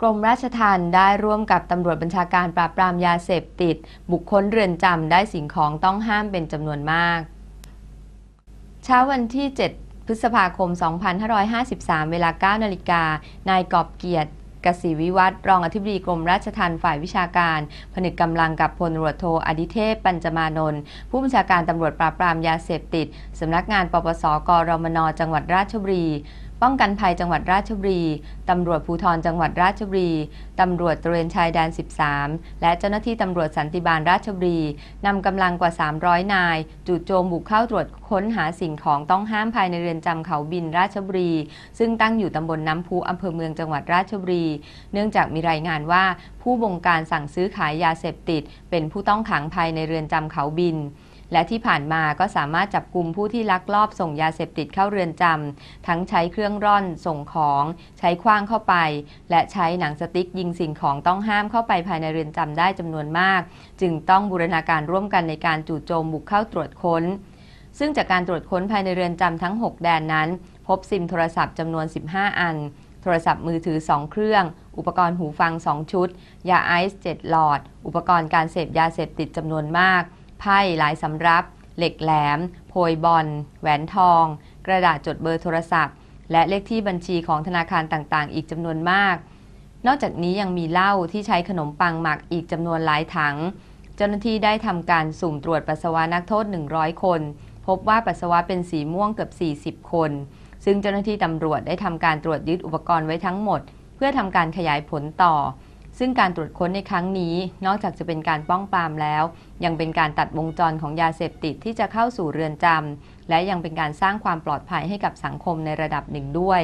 กรมราชทัณฑ์ได้ร่วมกับตำรวจบัญชาการปราบปรามยาเสพติด บุคคลเรือนจำได้สิ่งของต้องห้ามเป็นจำนวนมาก เช้าวันที่ 7 พฤษภาคม 2553 เวลา 9 นาฬิกา นายกอบเกียรติกสิวิวัฒน์รองอธิบดีกรมราชทัณฑ์ฝ่ายวิชาการ ผนึกกำลังกับพลตำรวจโทอดิเทพปัญจมานนท์ผู้บัญชาการตำรวจปราบปรามยาเสพติดสำนักงานปปสกรมนจังหวัดราชบุรี ป้องกันภัยจังหวัดราชบุรี ตำรวจภูธรจังหวัดราชบุรี ตำรวจตระเวนชายแดน 13 และเจ้าหน้าที่ตำรวจสันติบาลราชบุรี นำกำลังกว่า 300 นาย จู่โจมบุกเข้าตรวจค้นหาสิ่งของต้องห้ามภายในเรือนจำเขาบินราชบุรี ซึ่งตั้งอยู่ตำบลน้ำพุอำเภอเมืองจังหวัดราชบุรี เนื่องจากมีรายงานว่าผู้บงการสั่งซื้อขายยาเสพติด เป็นผู้ต้องขังภายในเรือนจำเขาบิน และที่ผ่านมาก็สามารถจับกลุ่มผู้ที่ลักลอบส่งยาเสพติดเข้าเรือนจำทั้งใช้เครื่องร่อนส่งของ ใช้คว้างเข้าไป และใช้หนังสติ๊กยิงสิ่งของต้องห้ามเข้าไปภายในเรือนจำได้จำนวนมาก จึงต้องบูรณาการร่วมกันในการจู่โจมบุกเข้าตรวจค้น ซึ่งจากการตรวจค้นภายในเรือนจำทั้ง 6 แดนนั้น พบซิมโทรศัพท์จำนวน 15 อันโทรศัพท์มือถือ 2 เครื่อง อุปกรณ์หูฟัง 2 ชุด ยาไอซ์ 7 หลอด อุปกรณ์การเสพยาเสพติดจำนวนมาก ไพ่หลายสำรับ เหล็กแหลม โพยบอล แหวนทอง กระดาษจดเบอร์โทรศัพท์ และเลขที่บัญชีของธนาคารต่างๆ อีกจำนวนมาก นอกจากนี้ยังมีเหล้าที่ใช้ขนมปังหมักอีกจำนวนหลายถัง เจ้าหน้าที่ได้ทำการสุ่มตรวจปัสสาวะนักโทษ 100 คน พบว่าปัสสาวะเป็นสีม่วงเกือบ 40 คน ซึ่งเจ้าหน้าที่ตำรวจได้ทำการตรวจยึดอุปกรณ์ไว้ทั้งหมด เพื่อทำการขยายผลต่อ ซึ่งการตรวจค้นในครั้งนี้ นอกจากจะเป็นการป้องปรามแล้ว ยังเป็นการตัดวงจรของยาเสพติดที่จะเข้าสู่เรือนจำและยังเป็นการสร้างความปลอดภัยให้กับสังคมในระดับหนึ่งด้วย